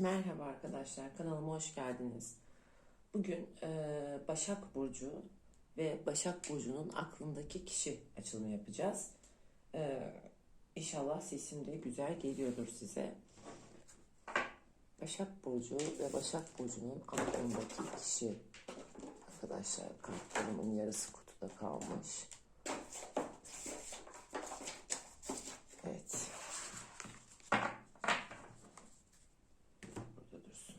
Merhaba arkadaşlar, kanalıma hoş geldiniz. Bugün e, Başak Burcu ve Başak Burcu'nun aklındaki kişi açılımı yapacağız. E, inşallah sesim de güzel geliyordur size. Başak Burcu ve Başak Burcu'nun aklındaki kişi. Arkadaşlar kartlarımın yarısı kutuda kalmış. Evet. Burada dursun.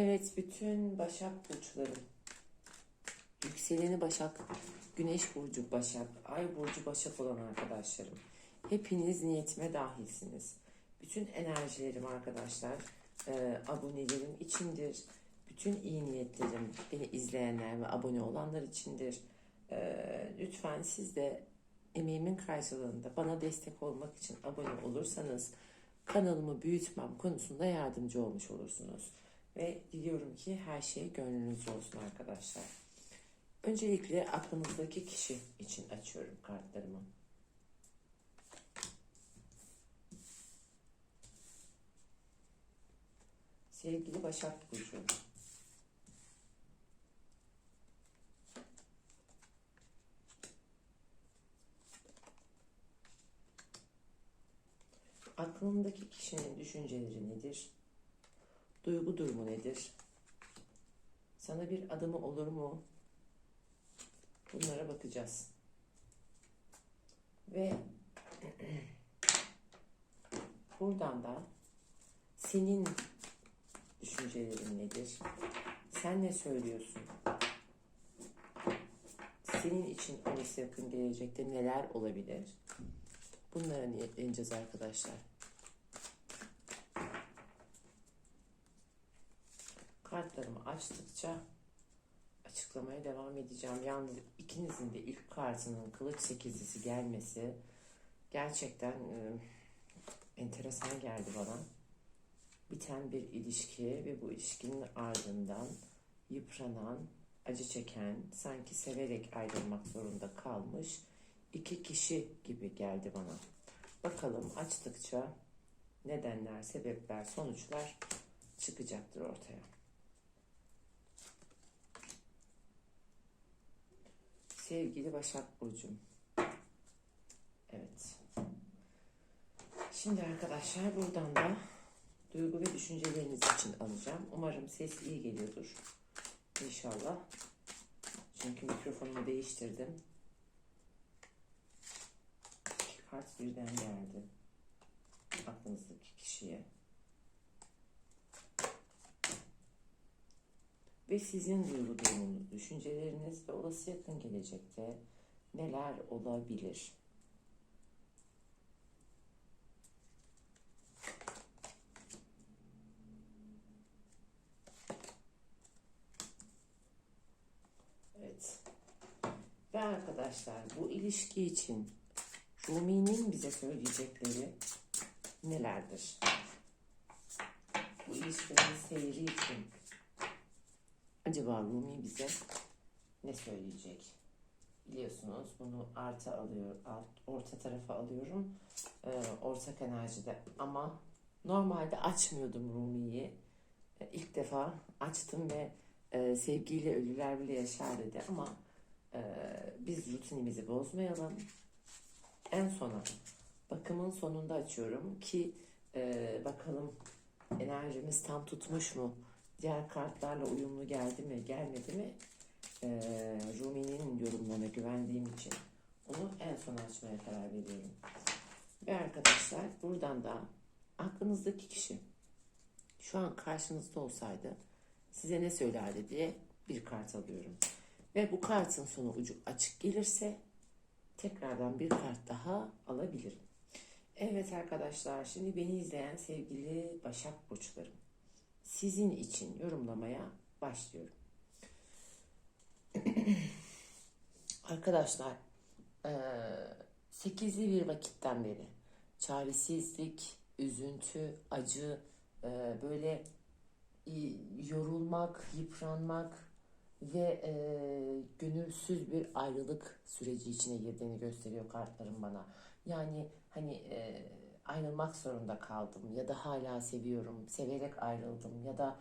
Evet, bütün Başak burçları. Yükseleni Başak, Güneş burcu Başak, Ay burcu Başak olan arkadaşlarım. Hepiniz niyetime dahilsiniz. Bütün enerjilerim arkadaşlar, e, abonelerim içindir. Bütün iyi niyetlerim beni izleyenler ve abone olanlar içindir. E, lütfen siz de emeğimin karşılığında bana destek olmak için abone olursanız kanalımı büyütmem konusunda yardımcı olmuş olursunuz. Ve diliyorum ki her şey gönlünüzce olsun arkadaşlar. Öncelikle aklınızdaki kişi için açıyorum kartlarımı. Sevgili Başak Burcu. Aklındaki kişinin düşünceleri nedir? Duygu durumu nedir? Sana bir adımı olur mu? Bunlara bakacağız. Ve buradan da senin düşüncelerin nedir? Sen ne söylüyorsun? Senin için olası yakın gelecekte neler olabilir? Bunlara niyetleneceğiz arkadaşlar. Kartlarımı açtıkça açıklamaya devam edeceğim. Yalnız ikinizin de ilk kartının kılıç sekizlisi gelmesi gerçekten e, enteresan geldi bana. Biten bir ilişki ve bu ilişkinin ardından yıpranan, acı çeken, sanki severek ayrılmak zorunda kalmış iki kişi gibi geldi bana. Bakalım açtıkça nedenler, sebepler, sonuçlar çıkacaktır ortaya. Sevgili Başak Burcu'm. Evet. Şimdi arkadaşlar buradan da duygu ve düşünceleriniz için alacağım. Umarım ses iyi geliyordur. İnşallah. Çünkü mikrofonumu değiştirdim. İki kart birden geldi. Aklınızdaki kişiye. Ve sizin duygu durumunuz, düşünceleriniz ve olası yakın gelecekte neler olabilir? Evet. Ve arkadaşlar bu ilişki için Rumi'nin bize söyleyecekleri nelerdir? Bu ilişkinin seyri için acaba Rumi bize ne söyleyecek? Biliyorsunuz bunu artı alıyor, alt, orta tarafa alıyorum. Ee, ortak enerjide ama normalde açmıyordum Rumi'yi. Ee, ilk defa açtım ve e, sevgiyle ölüler bile yaşar dedi ama e, biz rutinimizi bozmayalım. En sona bakımın sonunda açıyorum ki e, bakalım enerjimiz tam tutmuş mu? Diğer kartlarla uyumlu geldi mi, gelmedi mi? E, Rumi'nin yorumlarına güvendiğim için onu en son açmaya karar veriyorum. Ve arkadaşlar buradan da aklınızdaki kişi şu an karşınızda olsaydı size ne söylerdi diye bir kart alıyorum. Ve bu kartın sonu ucu açık gelirse tekrardan bir kart daha alabilirim. Evet arkadaşlar şimdi beni izleyen sevgili Başak Burçlarım. Sizin için yorumlamaya başlıyorum. arkadaşlar sekizli bir vakitten beri çaresizlik, üzüntü, acı, böyle yorulmak, yıpranmak ve e, gönülsüz bir ayrılık süreci içine girdiğini gösteriyor kartlarım bana. Yani hani e, ayrılmak zorunda kaldım ya da hala seviyorum, severek ayrıldım ya da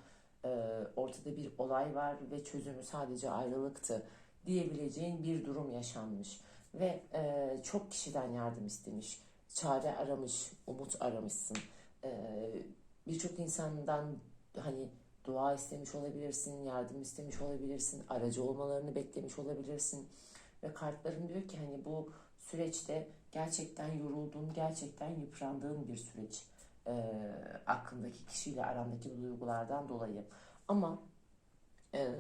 e, ortada bir olay var ve çözümü sadece ayrılıktı diyebileceğin bir durum yaşanmış ve e, çok kişiden yardım istemiş, çare aramış, umut aramışsın. E, Birçok insandan hani dua istemiş olabilirsin, yardım istemiş olabilirsin, aracı olmalarını beklemiş olabilirsin. Ve kartların diyor ki hani bu süreçte gerçekten yorulduğun, gerçekten yıprandığın bir süreç. E, aklındaki kişiyle arandaki duygulardan dolayı. Ama e,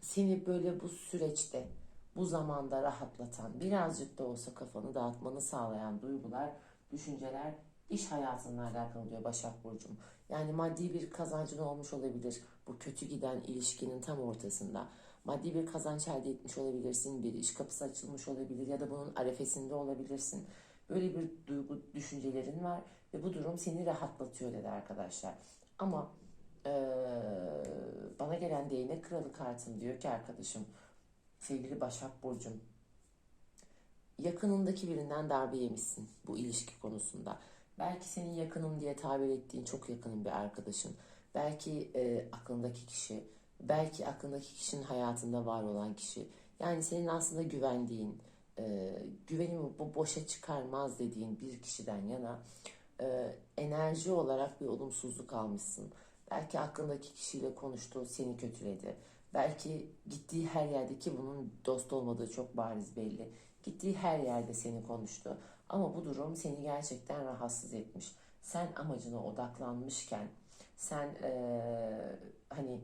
seni böyle bu süreçte, bu zamanda rahatlatan, birazcık da olsa kafanı dağıtmanı sağlayan duygular, düşünceler iş hayatınla alakalı diyor Başak Burcu'm. Yani maddi bir kazancın olmuş olabilir bu kötü giden ilişkinin tam ortasında. Maddi bir kazanç elde etmiş olabilirsin, bir iş kapısı açılmış olabilir ya da bunun arefesinde olabilirsin. Böyle bir duygu, düşüncelerin var ve bu durum seni rahatlatıyor dedi arkadaşlar. Ama eee, bana gelen değnek kralı kartım diyor ki arkadaşım, sevgili Başak Burcu'm, yakınındaki birinden darbe yemişsin bu ilişki konusunda. Belki senin yakınım diye tabir ettiğin çok yakının bir arkadaşın. Belki e, aklındaki kişi. Belki aklındaki kişinin hayatında var olan kişi. Yani senin aslında güvendiğin, e, güvenimi bu boşa çıkarmaz dediğin bir kişiden yana e, enerji olarak bir olumsuzluk almışsın. Belki aklındaki kişiyle konuştu, seni kötüledi. Belki gittiği her yerde ki bunun dost olmadığı çok bariz belli. Gittiği her yerde seni konuştu. Ama bu durum seni gerçekten rahatsız etmiş. Sen amacına odaklanmışken, sen eee, hani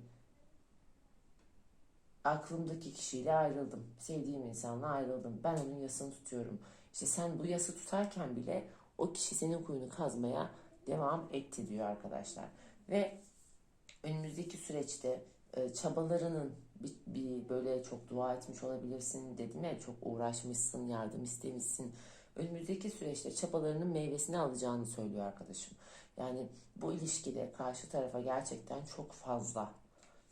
aklımdaki kişiyle ayrıldım. Sevdiğim insanla ayrıldım. Ben onun yasını tutuyorum. İşte sen bu yası tutarken bile o kişi senin kuyunu kazmaya devam etti diyor arkadaşlar. Ve önümüzdeki süreçte çabalarının bir, bir böyle çok dua etmiş olabilirsin dedim ya çok uğraşmışsın, yardım istemişsin. Önümüzdeki süreçte çabalarının meyvesini alacağını söylüyor arkadaşım. Yani bu ilişkide karşı tarafa gerçekten çok fazla,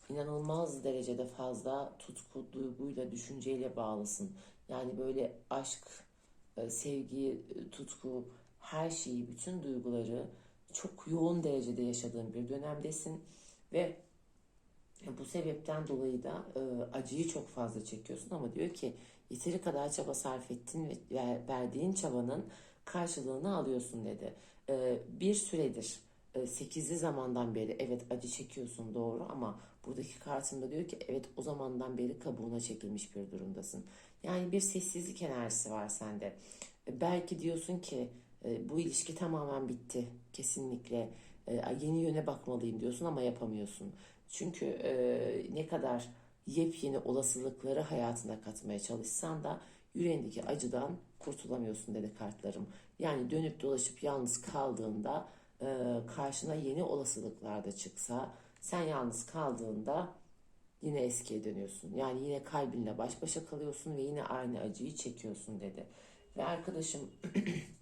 inanılmaz derecede fazla tutku, duyguyla, düşünceyle bağlısın. Yani böyle aşk, e, sevgi, e, tutku, her şeyi, bütün duyguları çok yoğun derecede yaşadığın bir dönemdesin ve bu sebepten dolayı da e, acıyı çok fazla çekiyorsun ama diyor ki yeteri kadar çaba sarf ettin ve ver- verdiğin çabanın karşılığını alıyorsun dedi. E, bir süredir e, 8'li zamandan beri evet acı çekiyorsun doğru ama buradaki kartında diyor ki evet o zamandan beri kabuğuna çekilmiş bir durumdasın. Yani bir sessizlik enerjisi var sende. E, belki diyorsun ki e, bu ilişki tamamen bitti kesinlikle e, yeni yöne bakmalıyım diyorsun ama yapamıyorsun. Çünkü e, ne kadar yepyeni olasılıkları hayatına katmaya çalışsan da yüreğindeki acıdan kurtulamıyorsun dedi kartlarım. Yani dönüp dolaşıp yalnız kaldığında e, karşına yeni olasılıklar da çıksa sen yalnız kaldığında yine eskiye dönüyorsun. Yani yine kalbinle baş başa kalıyorsun ve yine aynı acıyı çekiyorsun dedi. Ve arkadaşım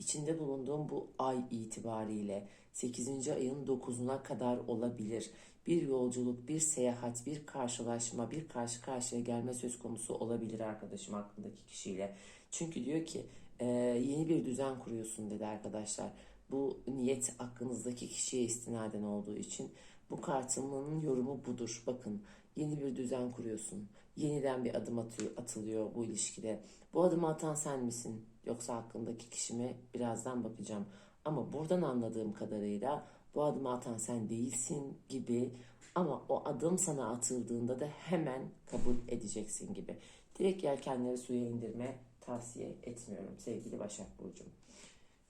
içinde bulunduğum bu ay itibariyle 8. ayın 9'una kadar olabilir. Bir yolculuk, bir seyahat, bir karşılaşma, bir karşı karşıya gelme söz konusu olabilir arkadaşım aklındaki kişiyle. Çünkü diyor ki e, yeni bir düzen kuruyorsun dedi arkadaşlar. Bu niyet aklınızdaki kişiye istinaden olduğu için bu kartımın yorumu budur. Bakın yeni bir düzen kuruyorsun. Yeniden bir adım atıyor, atılıyor bu ilişkide. Bu adımı atan sen misin? Yoksa hakkındaki kişi mi? Birazdan bakacağım. Ama buradan anladığım kadarıyla bu adımı atan sen değilsin gibi ama o adım sana atıldığında da hemen kabul edeceksin gibi. Direkt yelkenleri suya indirme tavsiye etmiyorum sevgili Başak Burcu'm.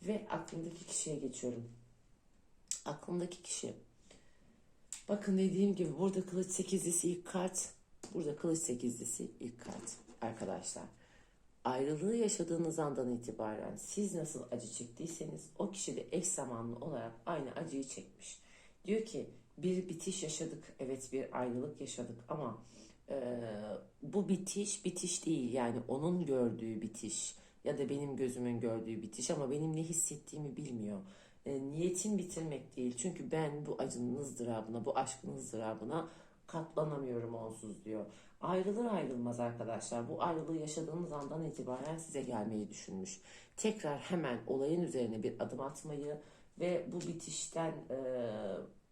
Ve aklımdaki kişiye geçiyorum. Aklımdaki kişi. Bakın dediğim gibi burada kılıç sekizlisi ilk kart. Burada kılıç sekizlisi ilk kart arkadaşlar. Ayrılığı yaşadığınız andan itibaren siz nasıl acı çektiyseniz o kişi de eş zamanlı olarak aynı acıyı çekmiş. Diyor ki bir bitiş yaşadık. Evet bir ayrılık yaşadık ama e, bu bitiş bitiş değil. Yani onun gördüğü bitiş ya da benim gözümün gördüğü bitiş ama benim ne hissettiğimi bilmiyor. E, niyetim bitirmek değil. Çünkü ben bu acının ızdırabına, bu aşkın ızdırabına Katlanamıyorum onsuz diyor. Ayrılır ayrılmaz arkadaşlar. Bu ayrılığı yaşadığınız andan itibaren size gelmeyi düşünmüş. Tekrar hemen olayın üzerine bir adım atmayı ve bu bitişten e,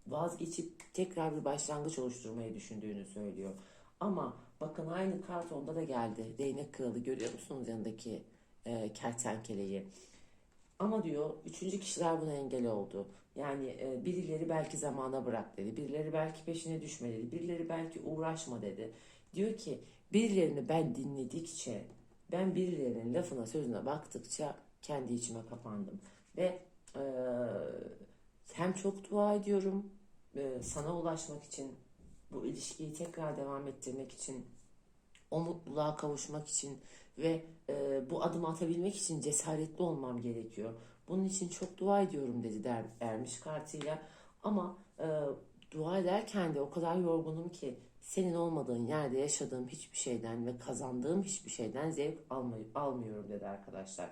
vazgeçip tekrar bir başlangıç oluşturmayı düşündüğünü söylüyor. Ama bakın aynı kart onda da geldi. Değnek kralı görüyor musunuz yanındaki e, kertenkeleyi? Ama diyor üçüncü kişiler buna engel oldu. Yani e, birileri belki zamana bırak dedi. Birileri belki peşine düşme dedi. Birileri belki uğraşma dedi. Diyor ki birilerini ben dinledikçe, ben birilerinin lafına sözüne baktıkça kendi içime kapandım. Ve e, hem çok dua ediyorum e, sana ulaşmak için, bu ilişkiyi tekrar devam ettirmek için, o mutluluğa kavuşmak için ve e, bu adımı atabilmek için cesaretli olmam gerekiyor. Bunun için çok dua ediyorum dedi der, ermiş kartıyla. Ama e, dua ederken de o kadar yorgunum ki senin olmadığın yerde yaşadığım hiçbir şeyden ve kazandığım hiçbir şeyden zevk almay- almıyorum dedi arkadaşlar.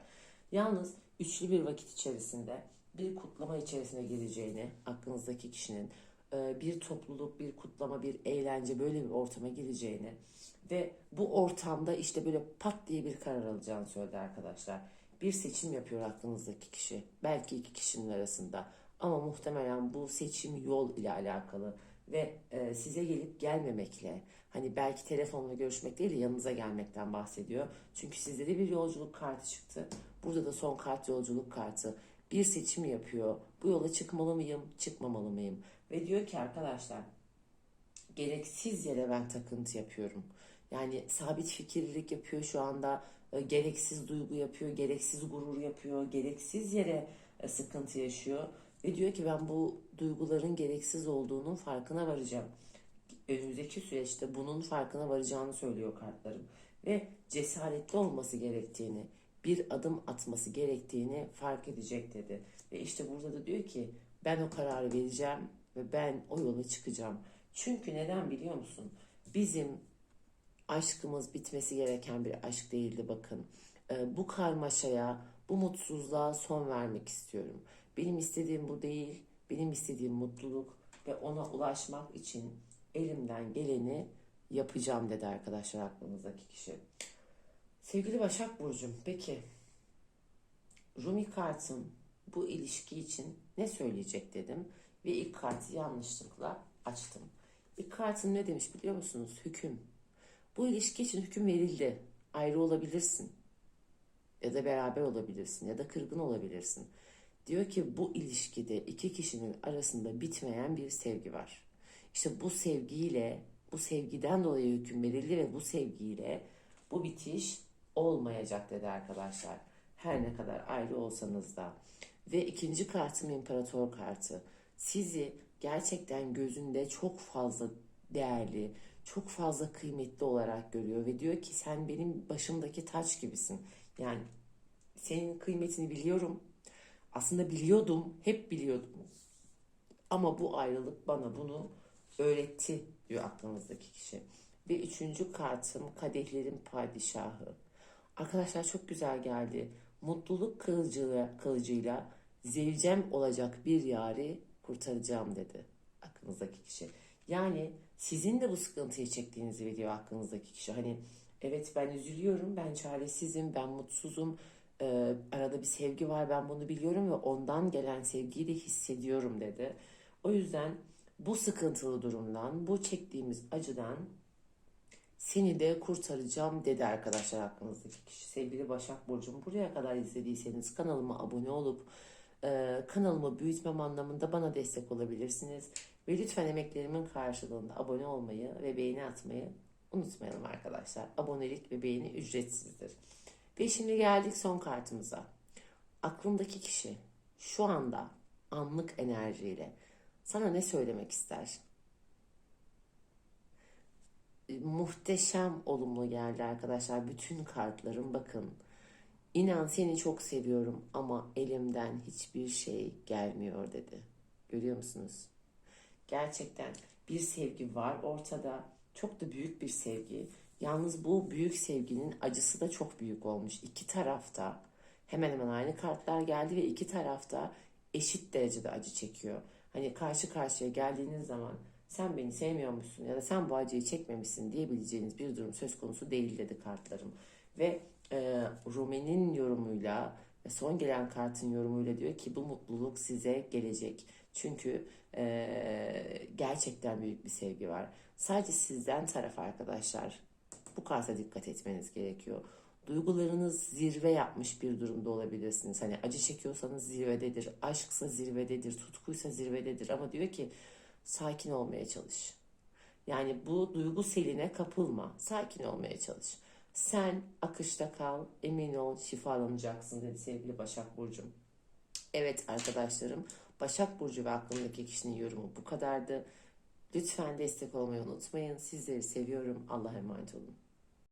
Yalnız üçlü bir vakit içerisinde bir kutlama içerisine gireceğini aklınızdaki kişinin e, bir topluluk, bir kutlama, bir eğlence böyle bir ortama gireceğini ve bu ortamda işte böyle pat diye bir karar alacağını söyledi arkadaşlar. Bir seçim yapıyor aklınızdaki kişi. Belki iki kişinin arasında. Ama muhtemelen bu seçim yol ile alakalı ve e, size gelip gelmemekle hani belki telefonla görüşmek değil de yanınıza gelmekten bahsediyor. Çünkü sizde de bir yolculuk kartı çıktı. Burada da son kart yolculuk kartı. Bir seçim yapıyor. Bu yola çıkmalı mıyım, çıkmamalı mıyım? Ve diyor ki arkadaşlar gereksiz yere ben takıntı yapıyorum. Yani sabit fikirlilik yapıyor şu anda. E, gereksiz duygu yapıyor, gereksiz gurur yapıyor, gereksiz yere e, sıkıntı yaşıyor. Ve diyor ki ben bu duyguların gereksiz olduğunun farkına varacağım. Önümüzdeki süreçte bunun farkına varacağını söylüyor kartlarım. Ve cesaretli olması gerektiğini, bir adım atması gerektiğini fark edecek dedi. Ve işte burada da diyor ki ben o kararı vereceğim ve ben o yola çıkacağım. Çünkü neden biliyor musun? Bizim aşkımız bitmesi gereken bir aşk değildi bakın. Ee, bu karmaşaya, bu mutsuzluğa son vermek istiyorum. Benim istediğim bu değil, benim istediğim mutluluk ve ona ulaşmak için elimden geleni yapacağım dedi arkadaşlar aklınızdaki kişi. Sevgili Başak Burcu'm, peki Rumi kartım bu ilişki için ne söyleyecek dedim ve ilk kartı yanlışlıkla açtım. İlk kartım ne demiş biliyor musunuz? Hüküm. Bu ilişki için hüküm verildi. Ayrı olabilirsin. Ya da beraber olabilirsin. Ya da kırgın olabilirsin. Diyor ki bu ilişkide iki kişinin arasında bitmeyen bir sevgi var. İşte bu sevgiyle, bu sevgiden dolayı hüküm verildi ve bu sevgiyle bu bitiş olmayacak dedi arkadaşlar. Her ne kadar ayrı olsanız da. Ve ikinci kartım imparator kartı. Sizi gerçekten gözünde çok fazla değerli, çok fazla kıymetli olarak görüyor ve diyor ki sen benim başımdaki taç gibisin. Yani senin kıymetini biliyorum. Aslında biliyordum, hep biliyordum. Ama bu ayrılık bana bunu öğretti diyor aklınızdaki kişi. Ve üçüncü kartım kadehlerin padişahı. Arkadaşlar çok güzel geldi. Mutluluk kılıcıyla, kılıcıyla zevcem olacak bir yari kurtaracağım dedi aklınızdaki kişi. Yani sizin de bu sıkıntıyı çektiğinizi biliyor aklınızdaki kişi. Hani evet ben üzülüyorum, ben çaresizim, ben mutsuzum. Ee, arada bir sevgi var ben bunu biliyorum ve ondan gelen sevgiyi de hissediyorum dedi. O yüzden bu sıkıntılı durumdan, bu çektiğimiz acıdan seni de kurtaracağım dedi arkadaşlar aklınızdaki kişi. Sevgili Başak Burcu'm buraya kadar izlediyseniz kanalıma abone olup e, kanalımı büyütmem anlamında bana destek olabilirsiniz. Ve lütfen emeklerimin karşılığında abone olmayı ve beğeni atmayı unutmayalım arkadaşlar. Abonelik ve beğeni ücretsizdir. Ve şimdi geldik son kartımıza. Aklındaki kişi şu anda anlık enerjiyle sana ne söylemek ister? Muhteşem olumlu geldi arkadaşlar. Bütün kartlarım bakın. İnan seni çok seviyorum ama elimden hiçbir şey gelmiyor dedi. Görüyor musunuz? Gerçekten bir sevgi var ortada. Çok da büyük bir sevgi. Yalnız bu büyük sevginin acısı da çok büyük olmuş. İki tarafta hemen hemen aynı kartlar geldi ve iki tarafta eşit derecede acı çekiyor. Hani karşı karşıya geldiğiniz zaman sen beni sevmiyormuşsun ya da sen bu acıyı çekmemişsin diyebileceğiniz bir durum söz konusu değil dedi kartlarım. Ve e, Rumi'nin yorumuyla son gelen kartın yorumuyla diyor ki bu mutluluk size gelecek. Çünkü e, gerçekten büyük bir sevgi var. Sadece sizden taraf arkadaşlar bu karta dikkat etmeniz gerekiyor. Duygularınız zirve yapmış bir durumda olabilirsiniz. Hani acı çekiyorsanız zirvededir, aşksa zirvededir, tutkuysa zirvededir. Ama diyor ki sakin olmaya çalış. Yani bu duygu seline kapılma. Sakin olmaya çalış. Sen akışta kal, emin ol şifalanacaksın dedi sevgili Başak Burcu'm. Evet arkadaşlarım, Başak Burcu ve aklımdaki kişinin yorumu bu kadardı. Lütfen destek olmayı unutmayın. Sizleri seviyorum. Allah'a emanet olun.